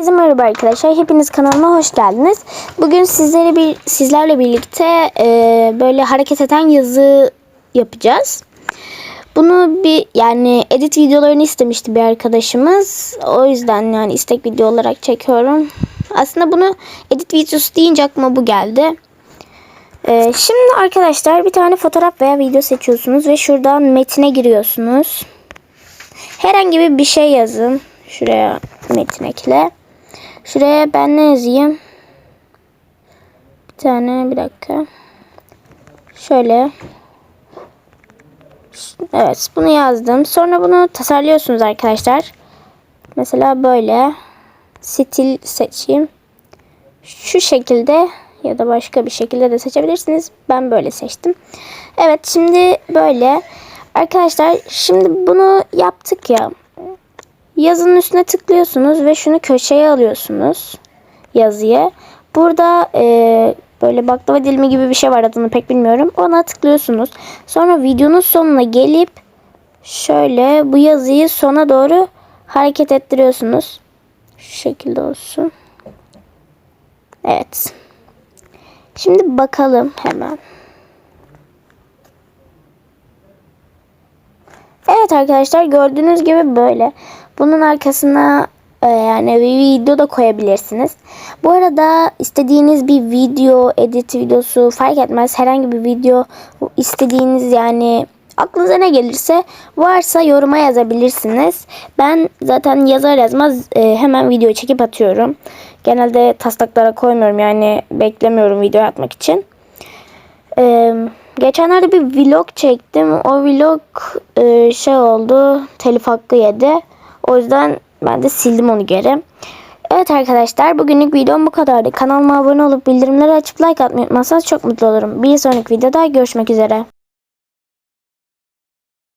Herkese merhaba arkadaşlar. Hepiniz kanalıma hoş geldiniz. Bugün sizlere bir sizlerle birlikte e, böyle hareket eden yazı yapacağız. Bunu bir yani edit videolarını istemişti bir arkadaşımız. O yüzden yani istek video olarak çekiyorum. Aslında bunu edit videosu deyince aklıma bu geldi. E, şimdi arkadaşlar bir tane fotoğraf veya video seçiyorsunuz ve şuradan metine giriyorsunuz. Herhangi bir şey yazın. Şuraya metin ekle. Şuraya ben ne yazayım? Bir tane bir dakika. Şöyle. Evet bunu yazdım. Sonra bunu tasarlıyorsunuz arkadaşlar. Mesela böyle. Stil seçeyim. Şu şekilde ya da başka bir şekilde de seçebilirsiniz. Ben böyle seçtim. Evet şimdi böyle. Arkadaşlar şimdi bunu yaptık ya. Yazının üstüne tıklıyorsunuz ve şunu köşeye alıyorsunuz yazıya. Burada e, böyle baklava dilimi gibi bir şey var adını pek bilmiyorum. Ona tıklıyorsunuz. Sonra videonun sonuna gelip şöyle bu yazıyı sona doğru hareket ettiriyorsunuz. Şu şekilde olsun. Evet. Şimdi bakalım hemen. Evet arkadaşlar gördüğünüz gibi böyle. Bunun arkasına e, yani bir video da koyabilirsiniz. Bu arada istediğiniz bir video, edit videosu fark etmez. Herhangi bir video istediğiniz yani aklınıza ne gelirse varsa yoruma yazabilirsiniz. Ben zaten yazar yazmaz e, hemen video çekip atıyorum. Genelde taslaklara koymuyorum yani beklemiyorum video atmak için. Ee, geçenlerde bir vlog çektim. O vlog e, şey oldu. Telif hakkı yedi. O yüzden ben de sildim onu geri. Evet arkadaşlar bugünlük videom bu kadardı. Kanalıma abone olup bildirimleri açıp like atmayı unutmazsanız çok mutlu olurum. Bir sonraki videoda görüşmek üzere.